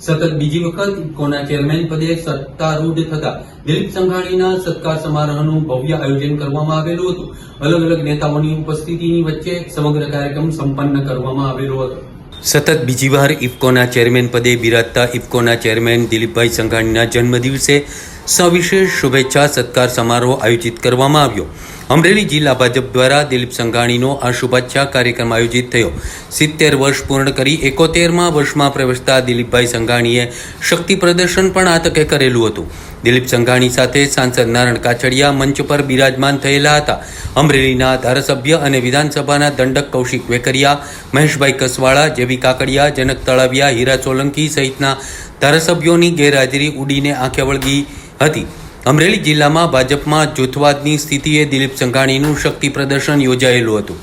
સતત બીજી વખત ઇફકોના ચેરમેન પદે સત્તારૂઢ થતા દિલીપ સંઘાણીના સત્કાર સમારોહનું ભવ્ય આયોજન કરવામાં આવેલું હતું. અલગ અલગ નેતાઓની ઉપસ્થિતિની વચ્ચે સમગ્ર કાર્યક્રમ સંપન્ન કરવામાં આવેલો હતો. સતત બીજી વાર ઇફકોના ચેરમેન પદે બિરાજતા ઇફકોના ચેરમેન દિલીપભાઈ સંઘાણીના જન્મદિવસે સવિશેષ શુભેચ્છા સત્કાર સમારોહ આયોજિત કરવામાં આવ્યો. અમરેલી જિલ્લા ભાજપ દ્વારા દિલીપ સંઘાણીનો આ શુભેચ્છા કાર્યક્રમ આયોજિત થયો. સિત્તેર વર્ષ પૂર્ણ કરી એકોતેરમાં વર્ષમાં પ્રવેશતા દિલીપભાઈ સંઘાણીએ શક્તિ પ્રદર્શન પણ આ તકે કરેલું હતું. દિલીપ સંઘાણી સાથે સાંસદ નારણ કાછડિયા મંચ પર બિરાજમાન થયેલા હતા. અમરેલીના ધારાસભ્ય અને વિધાનસભાના દંડક કૌશિક વેકરિયા, મહેશભાઈ કસવાળા, જેવી કાકડિયા, જનક તળાવિયા, હીરા સોલંકી સહિતના ધારાસભ્યોની ગેરહાજરી ઉડીને આંખે વળગી હતી. અમરેલી જિલ્લામાં ભાજપમાં જૂથવાદની સ્થિતિએ દિલીપ સંઘાણીનું શક્તિ પ્રદર્શન યોજાયેલું હતું.